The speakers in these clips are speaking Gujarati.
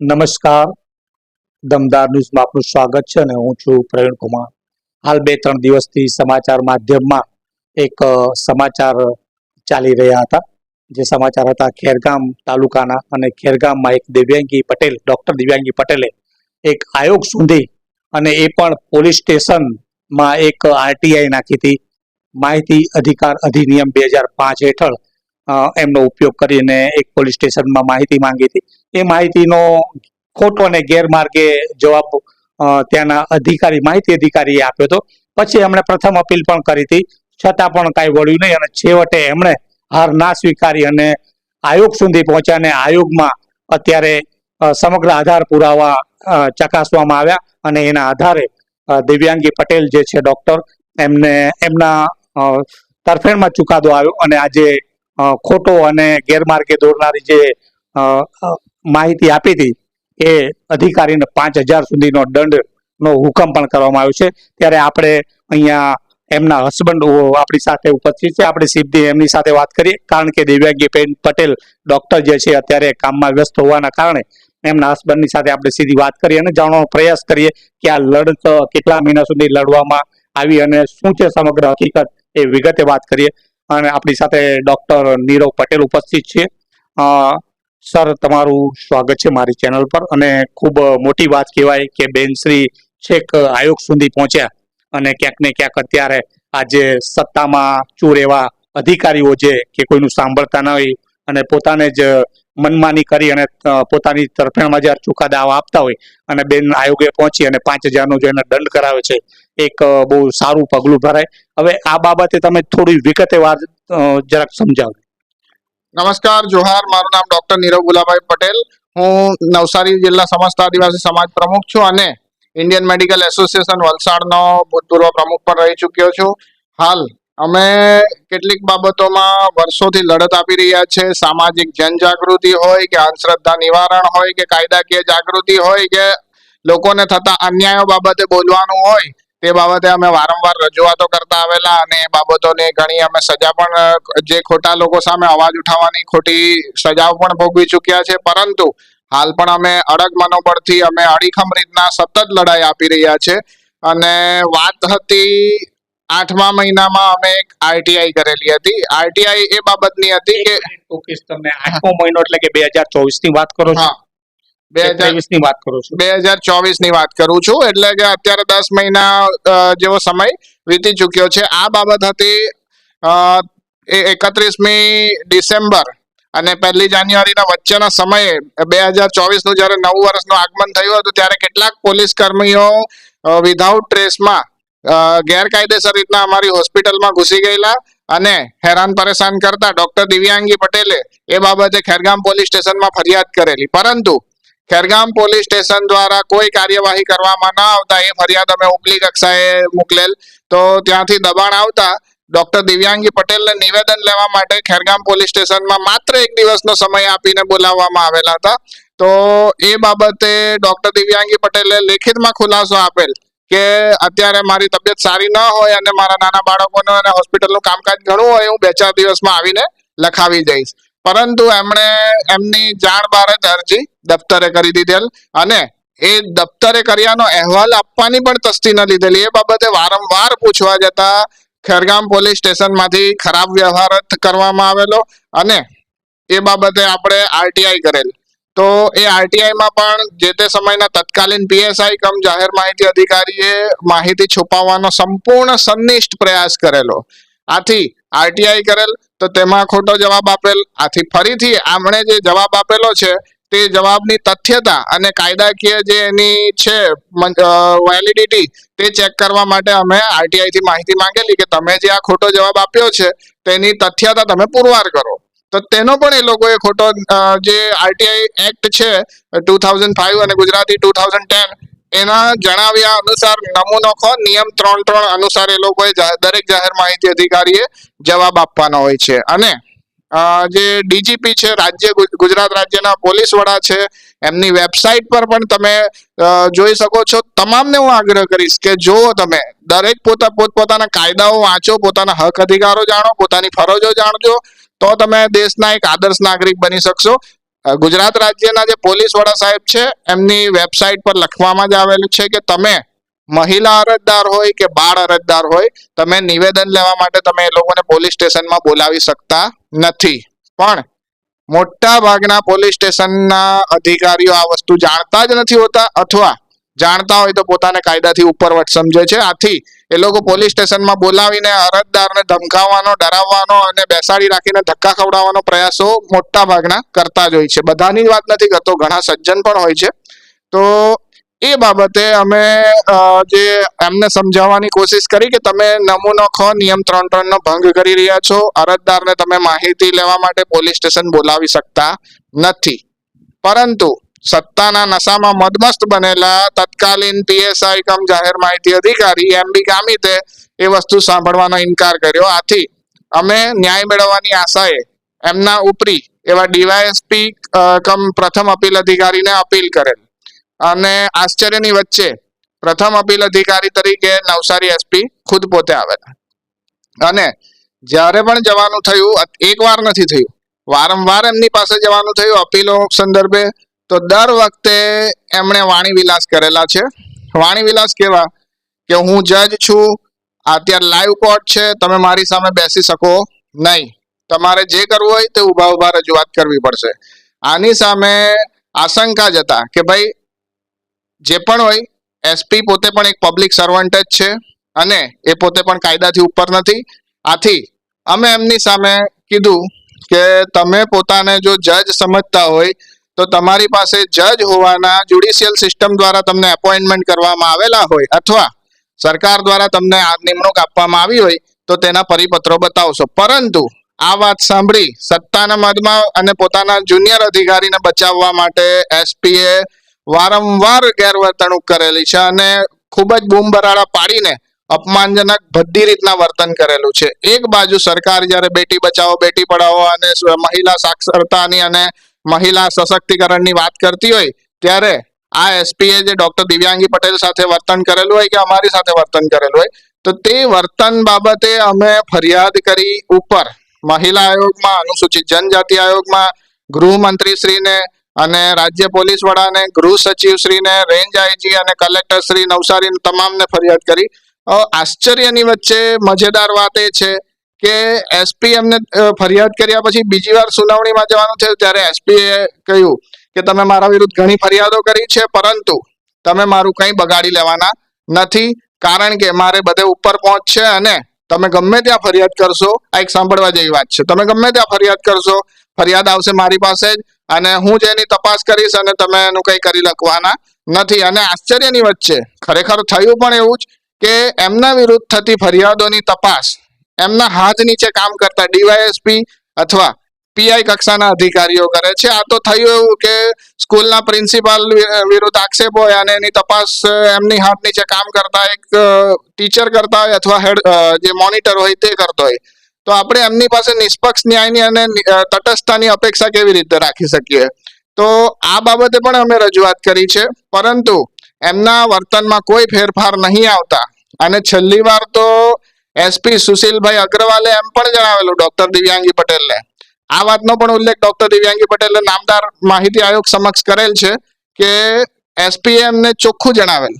નમસ્કાર. દમદાર ન્યૂઝમાં આપનું સ્વાગત છે અને હું છું પ્રવીણ કુમાર. હાલ બે ત્રણ દિવસથી સમાચાર માધ્યમમાં એક સમાચાર ચાલી રહ્યા હતા. જે સમાચાર હતા ખેરગામ તાલુકાના અને ખેરગામમાં એક દિવ્યાંગી પટેલ, ડોક્ટર દિવ્યાંગી પટેલે એક આયોગ સુધી અને એ પણ પોલીસ સ્ટેશનમાં એક આરટીઆઈ નાખી હતી. માહિતી અધિકાર અધિનિયમ બે હજાર પાંચ હેઠળ એમનો ઉપયોગ કરીને એક પોલીસ સ્ટેશનમાં માહિતી માંગી હતી. એ માહિતીનો ખોટો અને ગેરમાર્ગે જવાબ ત્યાંના અધિકારી, માહિતી અધિકારીએ આપ્યો હતો. પછી એમણે પ્રથમ અપીલ પણ કરી હતી. છતાં પણ કાંઈ વળ્યું નહીં અને છેવટે એમણે હાર ના સ્વીકારી અને આયોગ સુધી પહોંચ્યા અને આયોગમાં અત્યારે સમગ્ર આધાર પુરાવા ચકાસવામાં આવ્યા અને એના આધારે દિવ્યાંગી પટેલ જે છે ડોક્ટર એમને, એમના તરફેણમાં ચુકાદો આવ્યો અને આજે ખોટો અને ગેરમાર્ગે દોરનારી જે માહિતી આપી હતી, એ અધિકારીને પાંચ હજાર સુધીનો દંડનો હુકમ પણ કરવામાં આવ્યો છે. ત્યારે આપણે અહીંયા એમના હસબન્ડ આપણી સાથે ઉપસ્થિત છે. આપણે સીધી એમની સાથે વાત કરીએ. કારણ કે દિવ્યાંગીબેન પટેલ, ડોક્ટર જે છે, અત્યારે કામમાં વ્યસ્ત હોવાના કારણે એમના હસબન્ડની સાથે આપણે સીધી વાત કરીએ અને જાણવાનો પ્રયાસ કરીએ કે આ લડત કેટલા મહિના સુધી લડવામાં આવી અને શું છે સમગ્ર હકીકત એ વિગતે વાત કરીએ. અને આપણી સાથે ડોક્ટર નીરવ પટેલ ઉપસ્થિત છે. સર, તમારું સ્વાગત છે મારી ચેનલ પર અને ખૂબ મોટી વાત કહેવાય કે બેનશ્રી છેક આયોગ સુધી પહોંચ્યા અને ક્યાંક ને ક્યાંક અત્યારે આજે સત્તામાં ચૂર એવા અધિકારીઓ જે કે કોઈનું સાંભળતા ન હોય અને પોતાને જ મનમાની કરી અને પોતાની તરફેણમાં જ્યારે ચુકાદા આપતા હોય અને બેન આયોગે પહોંચી અને પાંચ હજારનો જો એને દંડ કરાવે છે, એક બહુ સારું પગલું ભરાય. હવે આ બાબતે તમે થોડી વિગતે વાત જરાક સમજાવો. નમસ્કાર, જોહાર. મારું નામ ડોક્ટર નીરવ ગુલાભાઈ પટેલ. હું નવસારી જિલ્લા સમસ્ત આદિવાસી સમાજ પ્રમુખ છું અને ઇન્ડિયન મેડિકલ એસોસિએશન વલસાડનો ભૂતપૂર્વ પ્રમુખ પણ રહી ચૂક્યો છું. હાલ અમે કેટલીક બાબતોમાં વર્ષોથી લડત આપી રહ્યા છે. સામાજિક જનજાગૃતિ હોય કે અંધશ્રદ્ધા નિવારણ હોય કે કાયદાકીય જાગૃતિ હોય કે લોકોને થતા અન્યાયો બાબતે બોલવાનું હોય તે બાબતે અમે વારંવાર રજૂઆતો કરતા આવેલા અને એ બાબતોને ઘણી અમે સજા પણ, જે ખોટા લોકો સામે અવાજ ઉઠાવવાની ખોટી સજાઓ પણ ભોગવી ચૂક્યા છે. પરંતુ હાલ પણ અમે અડગ મનોબળથી અમે અડીખમ રીતના સતત લડાઈ આપી રહ્યા છે. અને વાત હતી આઠમા મહિનામાં અમે એક આરટીઆઈ કરેલી હતી. આરટીઆઈ એ બાબતની હતી કે તમે આઠમો મહિનો એટલે કે બે હજાર ચોવીસની વાત કરો છો? હા. બે ની વાત કરું છું. બે હજાર ચોવીસની વાત કરું છું એટલે કે અત્યારે દસ મહિના જેવો સમય વીતી ચુક્યો છે. આ બાબત હતી એકત્રીસમી ડિસેમ્બર અને પહેલી જાન્યુઆરીના વચ્ચેના સમયે બે હજાર ચોવીસનું જ્યારે નવું વર્ષનું આગમન થયું હતું ત્યારે કેટલાક પોલીસ કર્મીઓ વિધાઉટ ટ્રેસમાં ગેરકાયદેસર રીતના અમારી હોસ્પિટલમાં ઘૂસી ગયેલા અને હેરાન પરેશાન કરતા ડોક્ટર દિવ્યાંગી પટેલે એ બાબતે ખેરગામ પોલીસ સ્ટેશનમાં ફરિયાદ કરેલી. પરંતુ ખેરગામ પોલીસ સ્ટેશન દ્વારા કોઈ કાર્યવાહી કરવામાં ન આવતા એ ફરિયાદ અમે ઉપલી કક્ષાએ મોકલેલ. તો ત્યાંથી દબાણ આવતા ડોક્ટર દિવ્યાંગી પટેલને નિવેદન લેવા માટે ખેરગામ પોલીસ સ્ટેશનમાં માત્ર એક દિવસનો સમય આપીને બોલાવવામાં આવેલા હતા. તો એ બાબતે ડોક્ટર દિવ્યાંગી પટેલે લેખિતમાં ખુલાસો આપેલ કે અત્યારે મારી તબિયત સારી ન હોય અને મારા નાના બાળકોનું અને હોસ્પિટલનું કામકાજ ઘણું હોય, હું બે ચાર દિવસમાં આવીને લખાવી જઈશ પરંતુ એમણે એમની જાણ બહાર જ અરજી દફતરે કરી દીધેલ અને એ દફતરે કર્યાનો અહેવાલ આપવાની પણ તસ્તી ન લીધેલી. એ બાબતે વારંવાર પૂછવા જતા ખેરગામ પોલીસ સ્ટેશનમાંથી ખરાબ વ્યવહાર કરવામાં આવેલો અને એ બાબતે આપણે આરટીઆઈ કરેલ. તો એ આરટીઆઈમાં પણ જે તે સમયના તત્કાલીન પીએસઆઈ કમ જાહેર માહિતી અધિકારીએ માહિતી છુપાવવાનો સંપૂર્ણ સંનિષ્ઠ પ્રયાસ કરેલો. આથી આરટીઆઈ કરેલ, તો તેમાં ખોટો જવાબ આપેલ. આથી ફરીથી આમણે જે જવાબ આપેલો છે, તે જવાબની તથ્યતા અને કાયદાકીય જે એની છે વેલિડિટી તે ચેક કરવા માટે અમે આરટીઆઈ થી માહિતી માંગેલી કે તમે જે આ ખોટો જવાબ આપ્યો છે, તેની તથ્યતા તમે પુરવાર કરો. તો તેનો પણ એ લોકોએ ખોટો જે આરટીઆઈ એક્ટ છે, ટુ થાઉઝન્ડ ફાઈવ અને ગુજરાતી ટુ થાઉઝન્ડ ટેન, એના જણાવ્યા અનુસાર નમૂનો ખો, નિયમ ત્રણ ત્રણ અનુસાર એ લોકોએ દરેક જાહેર માહિતી અધિકારીએ જવાબ આપવાનો હોય છે. અને જે ડીજીપી છે, રાજ્ય ગુજરાત રાજ્યના પોલીસ વડા છે, એમની વેબસાઇટ પર પણ તમે જોઈ શકો છો. તમામને હું આગ્રહ કરીશ કે જો તમે દરેક પોતા, પોતપોતાના કાયદાઓ વાંચો, પોતાના હક અધિકારો જાણો, પોતાની ફરજો જાણજો તો તમે દેશના એક આદર્શ નાગરિક બની શકશો. ગુજરાત રાજ્યના જે પોલીસ વડા સાહેબ છે, એમની વેબસાઇટ પર લખવામાં જ આવેલું છે કે તમે મહિલા અરજદાર હોય કે બાળ અરજદાર હોય, તમે નિવેદન લેવા માટે તમે એ લોકોને પોલીસ સ્ટેશનમાં બોલાવી શકતા નથી. પણ મોટા ભાગના પોલીસ સ્ટેશનના અધિકારીઓ આ વસ્તુ જાણતા જ નથી હોતા અથવા જાણતા હોય તો પોતાને કાયદાથી ઉપરવટ સમજે છે. આથી એ લોકો પોલીસ સ્ટેશનમાં બોલાવીને અરજદારને ધમકાવવાનો, ડરાવવાનો અને બેસાડી રાખીને ધક્કા ખવડાવવાનો પ્રયાસો મોટા ભાગના કરતા જ હોય છે. બધાની વાત નથી કરતો, ઘણા સજ્જન પણ હોય છે. તો એ બાબતે અમે જે એમને સમજાવવાની કોશિશ કરી કે તમે નમૂનો ખ, નિયમ ત્રણ ત્રણ નો ભંગ કરી રહ્યા છો. અરજદારને તમે માહિતી લેવા માટે પોલીસ સ્ટેશન બોલાવી શકતા નથી. પરંતુ સત્તાના નશામાં મદમસ્ત બનેલા તત્કાલીન પીએસઆઈ કમ જાહેર માહિતી અધિકારી એમ બી ગામિતે એ વસ્તુ સાંભળવાનો ઇનકાર કર્યો. આથી અમે ન્યાય મેળવવાની આશાએ એમના ઉપરી એવા ડીવાયએસપી કમ પ્રથમ અપીલ અધિકારીને અપીલ કરેલ. અને આશ્ચર્યની વચ્ચે પ્રથમ અપીલ અધિકારી તરીકે નવસારી એસપી ખુદ પોતે આવેલા. અને જ્યારે પણ જવાનું થયું એકવાર એક વાર નથી થયું. વારંવાર એમની પાસે જવાનું થયું. અપીલો સંદર્ભે તો દર વખતે એમણે વાણી વિલાસ કરેલા છે. વાણી વિલાસ કેવા? કે હું જજ છું અત્યારે લાઈવ કોર્ટ છે, તમે મારી સામે બેસી શકો નહીં. તમારે જે કરવું હોય તે ઊભા ઊભા રજૂઆત કરવી પડશે. આની સામે આશંકા જ હતા કે ભાઈ, જે પણ હોય એસપી પોતે પણ એક પબ્લિક સર્વન્ટ જ છે અને એ પોતે પણ કાયદાથી ઉપર નથી. આથી, અમે એમની સામે કીધું કે તમે પોતાને જો જજ સમજતા હોય તો તમારી પાસે જજ હોવાના જ્યુડિશિયલ સિસ્ટમ દ્વારા તમને એપોઇન્ટમેન્ટ કરવામાં આવેલા હોય અથવા સરકાર દ્વારા તમને આ નિમણૂક આપવામાં આવી હોય તો તેના પરિપત્રો બતાવશો. પરંતુ આ વાત સાંભળી સત્તાના મદમાં અને પોતાના જુનિયર અધિકારીને બચાવવા માટે એસપીએ વારંવાર ગેરવર્તણૂક કરેલી છે અને ખૂબ જ બૂમબરાડા પાડીને અપમાનજનક બધી રીતના વર્તન કરેલું છે. એક બાજુ સરકાર જ્યારે બેટી બચાવો, બેટી પઢાવો અને મહિલા સાક્ષરતાની અને મહિલા સશક્તિકરણની વાત કરતી હોય, ત્યારે આ એસપીએ જે ડોક્ટર દિવ્યાંગી પટેલ સાથે વર્તન કરેલું હોય કે અમારી સાથે વર્તન કરેલું હોય, તો તે વર્તન બાબતે અમે ફરિયાદ કરી ઉપર મહિલા આયોગમાં, અનુસૂચિત જનજાતિ આયોગમાં, ગૃહમંત્રીશ્રીને અને રાજ્ય પોલીસ વડાને, ગૃહ સચિવશ્રીને, રેન્જ આઈજી અને કલેક્ટર શ્રી નવસારી તમામને ફરિયાદ કરી. આશ્ચર્યની વચ્ચે મજેદાર વાત એ છે કે એસપી એમને ફરિયાદ કર્યા પછી બીજી વાર સુનાવણીમાં જવાનું થયું ત્યારે એસપીએ કહ્યું કે તમે મારા વિરુદ્ધ ઘણી ફરિયાદો કરી છે, પરંતુ તમે મારું કંઈ બગાડી લેવાના નથી, કારણ કે મારે બધે ઉપર પહોંચ છે અને તમે ગમે ત્યાં ફરિયાદ કરશો, આ એક સાંભળવા જેવી વાત છે. તમે ગમે ત્યાં ફરિયાદ કરશો, ફરિયાદ આવશે મારી પાસે જ અને હું જ એની તપાસ કરીશ અને તમે એનું કંઈ કરી લખવાના નથી. અને આશ્ચર્યની વચ્ચે ખરેખર થયું પણ એવું જ કે એમના વિરુદ્ધ થતી ફરિયાદોની તપાસ એમના હાથ નીચે કામ કરતા ડીવાયએસપી અથવા પીઆઈ કક્ષાના અધિકારીઓ કરે છે. આ તો થયું એવું કે સ્કૂલના પ્રિન્સિપાલ વિરુદ્ધ આક્ષેપ હોય અને એની તપાસ એમની હાથ નીચે કામ કરતા એક ટીચર કરતા હોય અથવા હેડ જે મોનિટર હોય તે કરતો હોય. તો આપણે એમની પાસે નિષ્પક્ષ ન્યાયની અને તટસ્થતાની અપેક્ષા કેવી રીતે રાખી શકીએ? તો આ બાબતે પણ અમે રજૂઆત કરી છે. પરંતુ એમના વર્તનમાં કોઈ ફેરફાર નહીં આવતા. અને છેલ્લી વાર તો એસપી સુશીલભાઈ અગ્રવાલે એમ પણ જણાવેલું ડોક્ટર દિવ્યાંગી પટેલને. આ વાતનો પણ ઉલ્લેખ ડોક્ટર દિવ્યાંગી પટેલે નામદાર માહિતી આયોગ સમક્ષ કરેલ છે કે એસપીએ એમને ચોખ્ખું જણાવેલ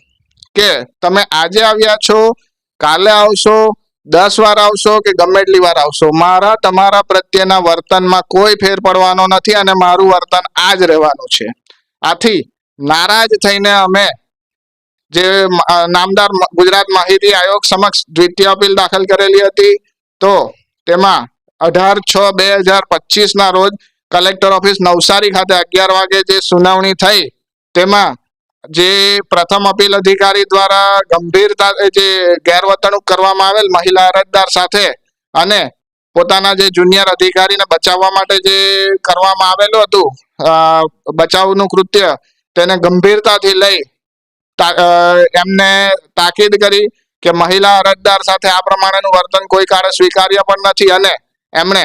કે તમે આજે આવ્યા છો, કાલે આવશો, દસ વાર આવશો કે ગમે એટલી વાર આવશો. મારા, તમારા પ્રત્યેના વર્તનમાં કોઈ ફેર પડવાનો નથી અને મારું વર્તન આ જ રહેવાનું છે. આથી નારાજ થઈને અમે જે નામદાર ગુજરાત માહિતી આયોગ સમક્ષ દ્વિતીય અપીલ દાખલ કરેલી હતી. તો તેમાં અઢાર છ બે હજાર પચીસ ના રોજ કલેક્ટર ઓફિસ નવસારી ખાતે અગિયાર વાગે જે સુનાવણી થઈ, તેમાં જે પ્રથમ અપીલ અધિકારી દ્વારા ગંભીરતા જે ગેરવર્તણૂક કરવામાં આવેલ મહિલા અરજદાર સાથે અને પોતાના જે જુનિયર અધિકારીને બચાવવા માટે જે કરવામાં આવેલું હતું બચાવનું કૃત્ય, તેને ગંભીરતાથી લઈ એમને તાકીદ કરી કે મહિલા અરજદાર સાથે આ પ્રમાણેનું વર્તન કોઈ કારણે સ્વીકાર્ય પણ નથી અને એમણે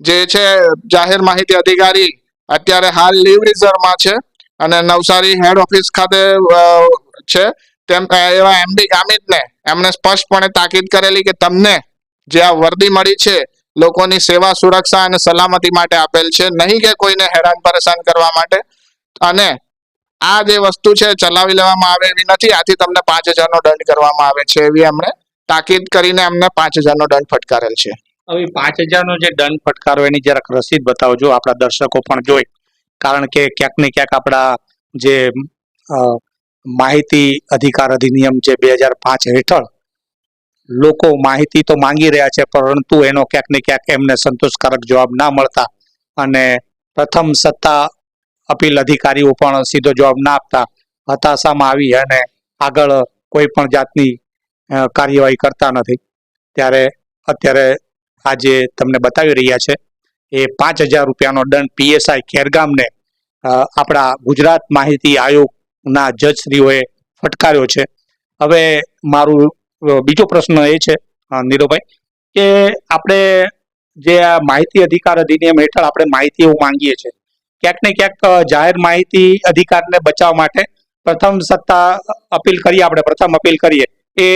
જે છે જાહેર માહિતી અધિકારી અત્યારે હાલ લીવ રિઝર્વમાં છે અને નવસારી હેડ ઓફિસ ખાતે છે. તેમ એવા એમડી ગામિતને એમણે સ્પષ્ટપણે તાકીદ કરેલી કે તમને જે આ વર્દી મળી છે લોકોની સેવા, સુરક્ષા અને સલામતી માટે આપેલ છે. નહીં કે કોઈને હેરાન પરેશાન કરવા માટે. અને આ જે વસ્તુ છે, ચલાવી લેવામાં આવે એવી નથી. આથી તમને પાંચ હજારનો દંડ કરવામાં આવે છે એવી એમણે તાકીદ કરીને એમને પાંચ હજારનો દંડ ફટકારેલ છે. હવે પાંચ હજારનો જે દંડ ફટકારો, એની જરાક રસીદ બતાવજો. આપણા દર્શકો પણ જોઈ. કારણ કે ક્યાંક ને ક્યાંક આપણા જે માહિતી અધિકાર અધિનિયમ જે બે હજાર પાંચ હેઠળ લોકો માહિતી તો માંગી રહ્યા છે, પરંતુ એનો ક્યાંક ને ક્યાંક એમને સંતોષકારક જવાબ ના મળતા અને પ્રથમ સત્તા અપીલ અધિકારીઓ પણ સીધો જવાબ ના આપતા હતાશામાં આવી અને આગળ કોઈ પણ જાતની કાર્યવાહી કરતા નથી. ત્યારે અત્યારે આજે તમને બતાવી રહ્યા છે, એ પાંચ હજાર રૂપિયાનો દંડ પીએસઆઈ ખેરગામને આપણા ગુજરાત માહિતી આયોગના જજશ્રીઓએ ફટકાર્યો છે. હવે મારું બીજો પ્રશ્ન એ છે નીરુભાઈ કે આપણે જે આ માહિતી અધિકાર અધિનિયમ હેઠળ આપણે માહિતીઓ માંગીએ છીએ ક્યાંક ને ક્યાંક જાહેર માહિતી અધિકારને બચાવવા માટે પ્રથમ સત્તા અપીલ કરીએ આપણે, પ્રથમ અપીલ કરીએ એ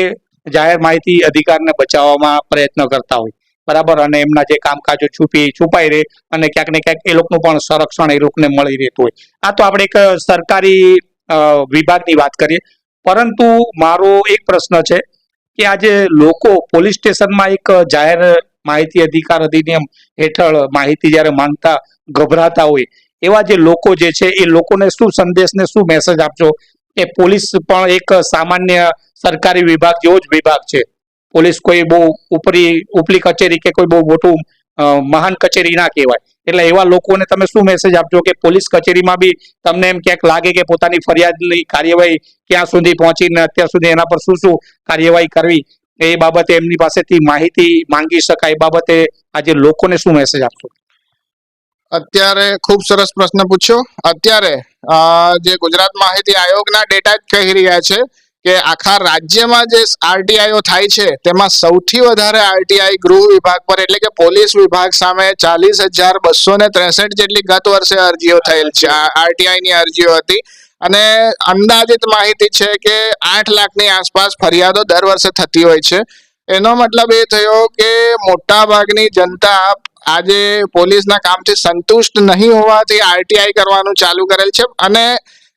જાહેર માહિતી અધિકારને બચાવવામાં પ્રયત્ન કરતા હોય. બરાબર? અને એમના જે કામકાજો છુપી, છુપાઈ રહે અને ક્યાંક ને ક્યાંક એ લોકોનું પણ સંરક્ષણ એ લોકોને મળી રહેતું હોય. આ તો આપણે એક સરકારી વિભાગની વાત કરીએ. પરંતુ મારો એક પ્રશ્ન છે કે આજે લોકો પોલીસ સ્ટેશનમાં એક જાહેર માહિતી અધિકાર અધિનિયમ હેઠળ માહિતી જ્યારે માંગતા, ગભરાતા હોય એવા જે લોકો જે છે, એ લોકોને શું સંદેશ ને શું મેસેજ આપજો? કે પોલીસ પણ એક સામાન્ય સરકારી વિભાગ જેવો જ વિભાગ છે. પોલીસ કોઈ બહુ ઉપરી, ઉપલી કચેરી કે કોઈ બહુ મોટું મહાન કચેરી ના કહેવાય. એટલે એવા લોકોને તમે શું મેસેજ આપજો કે પોલીસ કચેરીમાં બી તમને એમ ક્યાંક લાગે કે પોતાની ફરિયાદની કાર્યવાહી ક્યાં સુધી પહોંચીને અત્યાર સુધી એના પર શું શું કાર્યવાહી કરવી? એ બાબતે એમની પાસેથી માહિતી માંગી શકાય. એ બાબતે આજે લોકોને શું મેસેજ આપશો? અત્યારે ખૂબ સરસ પ્રશ્ન પૂછ્યો. અત્યારે જે ગુજરાત માહિતી આયોગના ડેટા જ કહી રહ્યા છે કે આખા રાજ્યમાં જે આરટીઆઈઓ થાય છે, તેમાં સૌથી વધારે આરટીઆઈ ગૃહ વિભાગ પર, એટલે કે પોલીસ વિભાગ સામે ચાલીસ હજાર બસો ને ત્રેસઠ જેટલી ગત વર્ષે અરજીઓ થયેલ છે આરટીઆઈ ની અરજીઓ હતી. અને અંદાજિત માહિતી છે કે આઠ લાખની આસપાસ ફરિયાદો દર વર્ષે થતી હોય છે. એનો મતલબ એ થયો કે મોટા ભાગની જનતા આજે પોલીસના કામથી સંતુષ્ટ નહીં હોવાથી આરટીઆઈ કરવાનું ચાલુ કરેલ છે અને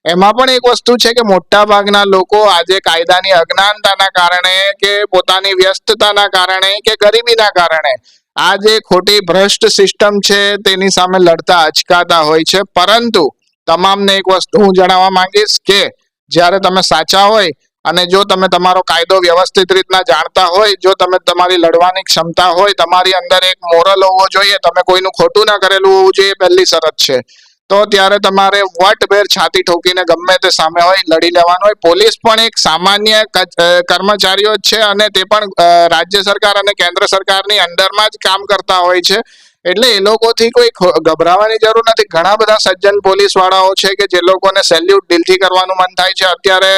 એમાં પણ એક વસ્તુ છે કે મોટા ભાગના લોકો આજે કાયદાની અજ્ઞાનતાના કારણે કે પોતાની વ્યસ્તતાના કારણે કે ગરીબીના કારણે આ જે ખોટી ભ્રષ્ટ સિસ્ટમ છે તેની સામે લડતા અચકાતા હોય છે. પરંતુ તમામને એક વસ્તુ હું જણાવવા માંગીશ કે જ્યારે તમે સાચા હોય અને જો તમે તમારો કાયદો વ્યવસ્થિત રીતના જાણતા હોય, જો તમે તમારી લડવાની ક્ષમતા હોય, તમારી અંદર એક મોરલ હોવો જોઈએ, તમે કોઈનું ખોટું ના કરેલું હોવું જોઈએ પહેલી શરત છે. તો ત્યારે તમારે વટભેર છાતી ઠોકીને ગમે તે સામે હોય, લડી લેવાનું હોય. પોલીસ પણ એક સામાન્ય કર્મચારીઓ જ છે અને તે પણ રાજ્ય સરકાર અને કેન્દ્ર સરકારની અંડરમાં જ કામ કરતા હોય છે. એટલે એ લોકોથી કોઈ ગભરાવાની જરૂર નથી. ઘણા બધા સજ્જન પોલીસ વાળાઓ છે કે જે લોકોને સેલ્યુટ દિલથી કરવાનું મન થાય છે. અત્યારે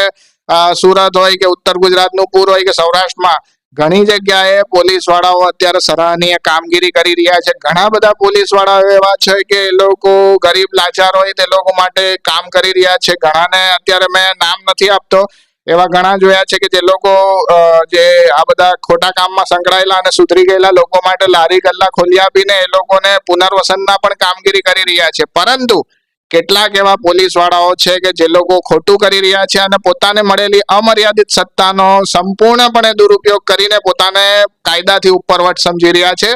સુરત હોય કે ઉત્તર ગુજરાતનું પૂર હોય કે સૌરાષ્ટ્રમાં, ઘણી જગ્યાએ પોલીસ વાળાઓ અત્યારે સરાહનીય કામગીરી કરી રહ્યા છે. ઘણા બધા પોલીસ વાળાઓ એવા છે કે એ લોકો ગરીબ લાચાર હોય તે લોકો માટે કામ કરી રહ્યા છે. ઘણાને અત્યારે મેં નામ નથી આપતો. એવા ઘણા જોયા છે કે જે લોકો જે આ બધા ખોટા કામમાં સંકળાયેલા અને સુધરી ગયેલા લોકો માટે લારી ગલ્લા ખોલી આપીને એ લોકોને પુનર્વસનના પણ કામગીરી કરી રહ્યા છે. પરંતુ કેટલાક એવા પોલીસ વાળાઓ છે કે જે લોકો ખોટું કરી રહ્યા છે અને પોતાને મળેલી અમર્યાદિત સત્તાનો સંપૂર્ણપણે દુરુપયોગ કરીને પોતાને કાયદાથી ઉપરવટ સમજી રહ્યા છે.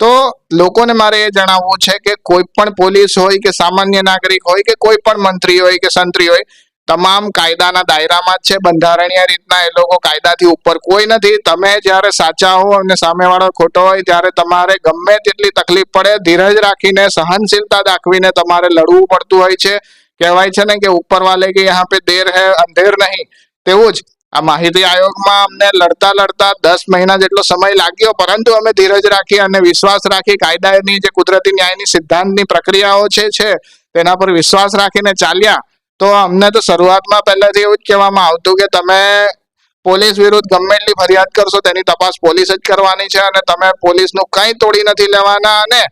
તો લોકોને મારે એ જણાવવું છે કે કોઈ પણ પોલીસ હોય કે સામાન્ય નાગરિક હોય કે કોઈ પણ મંત્રી હોય કે સંત્રી હોય તમામ કાયદાના દાયરામાં જ છે. બંધારણીય રીતના એ લોકો કાયદાથી ઉપર કોઈ નથી. તમે જ્યારે સાચા હો અને સામેવાળો ખોટો હોય ત્યારે તમારે ગમે તેટલી તકલીફ પડે, ધીરજ રાખીને, સહનશીલતા દાખવીને તમારે લડવું પડતું હોય છે. કહેવાય છે ને કે ઉપર વાલે કે યહાં પે દેર હે, અંધેર નહીં. તેવું જ. આ માહિતી આયોગમાં અમને લડતા લડતા દસ મહિના જેટલો સમય લાગ્યો, પરંતુ અમે ધીરજ રાખી અને વિશ્વાસ રાખી કાયદાની જે કુદરતી ન્યાયની સિદ્ધાંતની પ્રક્રિયાઓ છે, તેના પર વિશ્વાસ રાખીને ચાલ્યા. તો અમને તો શરૂઆતમાં પહેલાથી એવું જ કહેવામાં આવતું કે તમે પોલીસ વિરુદ્ધ ગમે એટલી ફરિયાદ કરશો તેની તપાસ પોલીસ જ કરવાની છે અને તમે પોલીસનું કંઈ તોડી નથી લેવાના અને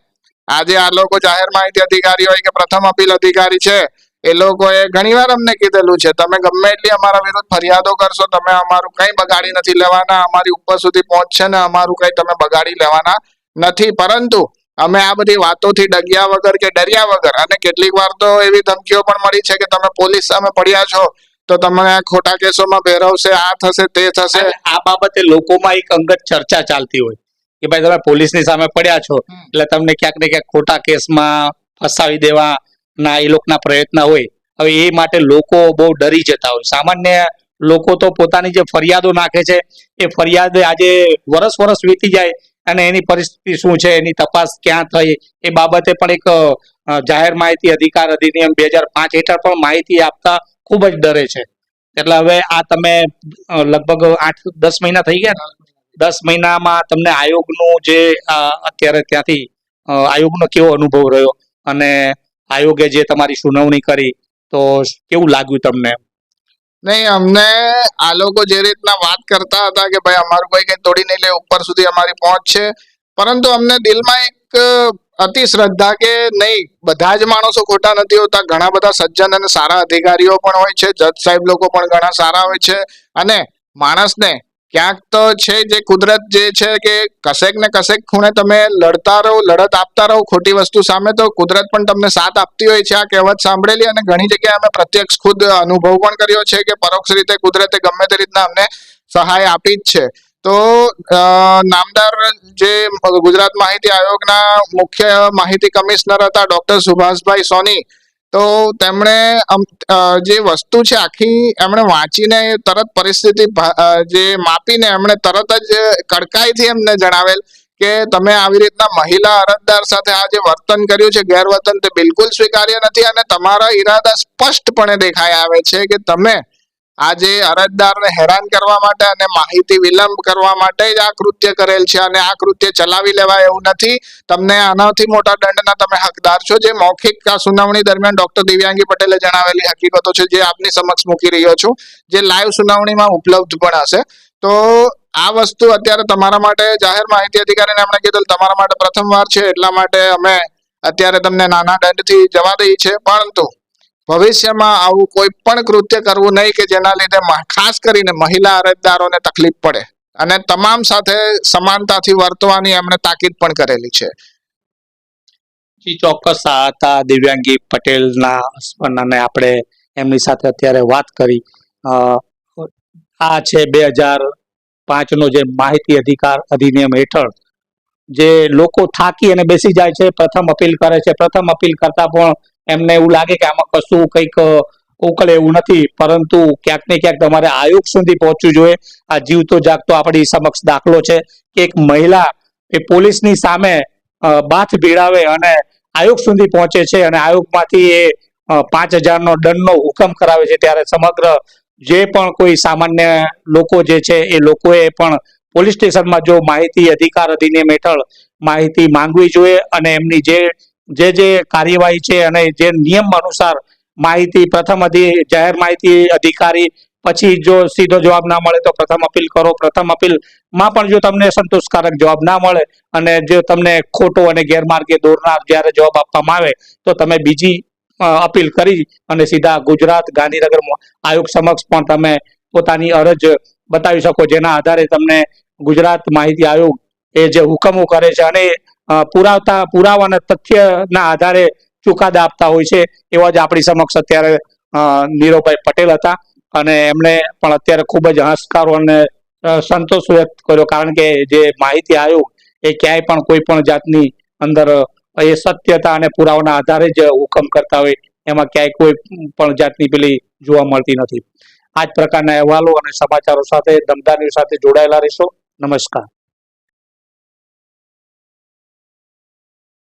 આજે આ લોકો જાહેર માહિતી અધિકારી હોય કે પ્રથમ અપીલ અધિકારી છે, એ લોકોએ ઘણીવાર અમને કીધેલું છે, તમે ગમે એટલી અમારા વિરુદ્ધ ફરિયાદો કરશો, તમે અમારું કંઈ બગાડી નથી લેવાના, અમારી ઉપર સુધી પહોંચશે ને અમારું કંઈ તમે બગાડી લેવાના નથી, પરંતુ અમે આ બધી વાતોથી ડગ્યા વગર કે ડર્યા વગર અને કેટલીક વાર તો એવી ધમકીઓ પણ મળી છે કે તમે પોલીસ સામે પડ્યા છો તો તમને ખોટા કેસોમાં ભેરવશે આ થશે તે થશે. આ બાબતે લોકોમાં એક અંગત ચર્ચા ચાલતી હોય કે ભાઈ તમે પોલીસની સામે પડ્યા છો એટલે તમને ક્યાંક ને ક્યાંક ખોટા કેસમાં ફસાવી દેવાના એ લોકોના પ્રયત્ન હોય. હવે એ માટે લોકો બહુ ડરી જતા હોય. સામાન્ય લોકો તો પોતાની જે ફરિયાદો નાખે છે એ ફરિયાદ આજે વરસ વરસ વીતી જાય અને એની પરિસ્થિતિ શું છે, એની તપાસ ક્યાં થઈ, એ બાબતે પણ એક જાહેર માહિતી અધિકાર અધિનિયમ બે હજાર પાંચ હેઠળ પણ માહિતી આપતા ખૂબ જ ડરે છે. એટલે હવે આ તમે લગભગ આઠ, દસ મહિના થઈ ગયા? દસ મહિનામાં તમને આયોગનું જે અત્યારે ત્યાંથી આયોગનો કેવો અનુભવ રહ્યો? અને આયોગે જે તમારી સુનાવણી કરી, તો કેવું લાગ્યું તમને? નહીં, અમને આ લોકો જે રીતના વાત કરતા હતા કે ભાઈ અમારું કોઈ કઈ તોડી નહીં લે, ઉપર સુધી અમારી પહોંચ છે. પરંતુ અમને દિલમાં એક અતિ શ્રદ્ધા કે નહીં, બધા જ માણસો ખોટા નથી હોતા. ઘણા બધા સજ્જન અને સારા અધિકારીઓ પણ હોય છે. જજ સાહેબ લોકો પણ ઘણા સારા હોય છે. અને માણસને ક્યાંક તો છે જે કુદરત જે છે કે કશેક ને કશેક ખૂણે તમે લડતા રહો, લડત આપતા રહો ખોટી વસ્તુ સામે, તો કુદરત પણ તમને સાથ આપતી હોય છે. આ કહેવત સાંભળેલી અને ઘણી જગ્યાએ અમે પ્રત્યક્ષ ખુદ અનુભવ પણ કર્યો છે કે પરોક્ષ રીતે કુદરતે ગમે તે રીતના અમને સહાય આપી જ છે. તો નામદાર જે ગુજરાત માહિતી આયોગના મુખ્ય માહિતી કમિશનર હતા ડોક્ટર સુભાષભાઈ સોની તો તેમણે જે વસ્તુ છે આખી એમણે વાંચીને તરત પરિસ્થિતિ જે માપીને એમણે તરત જ કડકાઈથી એમને જણાવેલ કે તમે આવી રીતના મહિલા અરજદાર સાથે આ જે વર્તન કર્યું છે ગેરવર્તન તે બિલકુલ સ્વીકાર્ય નથી અને તમારા ઈરાદા સ્પષ્ટપણે દેખાઈ આવે છે કે તમે આ જે અરજદારને હેરાન કરવા માટે અને માહિતી વિલંબ કરવા માટે જ આ કૃત્ય કરેલ છે અને આ કૃત્ય ચલાવી લેવાય એવું નથી. તમને આનાથી મોટા દંડના તમે હકદાર છો. જે મૌખિક સુનાવણી દરમિયાન ડોક્ટર દિવ્યાંગી પટેલે જણાવેલી હકીકતો છે જે આપની સમક્ષ મૂકી રહ્યો છું. જે લાઈવ સુનાવણીમાં ઉપલબ્ધ પણ હશે. તો આ વસ્તુ અત્યારે તમારા માટે જાહેર માહિતી અધિકારીને એમણે કીધું તમારા માટે પ્રથમવાર છે. એટલા માટે અમે અત્યારે તમને નાના દંડથી જવા દઈએ છે પરંતુ ભવિષ્યમાં આવું કોઈ પણ કૃત્ય કરવું નહીં કે જેના લીધે ખાસ કરીને મહિલા અરજદારોને તકલીફ પડે. અને તમામ સાથે સમાનતાથી વર્તવાની એમણે તાકીદ પણ કરેલી છે. ચોક્કસ આ હતા દિવ્યાંગી પટેલના અને આપણે એમની સાથે અત્યારે વાત કરી. આ છે બે હજાર પાંચનો જે માહિતી અધિકાર અધિનિયમ હેઠળ. જે લોકો થાકી અને બેસી જાય છે, પ્રથમ અપીલ કરે છે. પ્રથમ અપીલ કરતા પણ એમને એવું લાગે કે આમાં કશું કંઈક ઉકલે એવું નથી. પરંતુ ક્યાંક ને ક્યાંક તમારે આયોગ સુધી પહોંચવું જોઈએ. આ જીવતો જાગતો આપણી સમક્ષ દાખલો છે કે એક મહિલા એ પોલીસની સામે બાથ ભીડાવે અને આયોગ સુધી પહોંચે છે અને આયોગમાંથી એ પાંચ હજારનો દંડનો હુકમ કરાવે છે ત્યારે સમગ્ર જે પણ કોઈ સામાન્ય લોકો જે છે એ લોકોએ પણ પોલીસ સ્ટેશનમાં જો માહિતી અધિકાર અધિનિયમ હેઠળ માહિતી માંગવી જોઈએ અને એમની જે જે જે કાર્યવાહી છે અને જે નિયમ અનુસાર માહિતી, પ્રથમ જાહેર માહિતી અધિકારી, પછી જો સીધો જવાબ ના મળે તો પ્રથમ અપીલ કરો. પ્રથમ અપીલમાં પણ જો તમને સંતોષકારક જવાબ ના મળે અને જો તમને ખોટો અને ગેરમાર્ગે દોરનાર જ્યારે જવાબ આપવામાં આવે તો તમે બીજી અપીલ કરી અને સીધા ગુજરાત ગાંધીનગર આયોગ સમક્ષ પણ તમે પોતાની અરજ બતાવી શકો. જેના આધારે તમને ગુજરાત માહિતી આયોગ એ જે હુકમો કરે છે અને પુરાવતા, પુરાવાના તથ્યના આધારે ચુકાદા આપતા હોય છે, એવા જ આપણી સમક્ષ અત્યારે નીરવભાઈ પટેલ હતા. અને એમણે પણ અત્યારે ખૂબ જ હંસકારો અને સંતોષ વ્યક્ત કર્યો. કારણ કે જે માહિતી આયોગ એ ક્યાંય પણ કોઈ પણ જાતની અંદર એ સત્યતા અને પુરાવાના આધારે જ હુકમ કરતા હોય, એમાં ક્યાંય કોઈ પણ જાતની પેલી જોવા મળતી નથી. આ જ પ્રકારના અહેવાલો અને સમાચારો સાથે, દમદાર સાથે જોડાયેલા રહેશો. નમસ્કાર.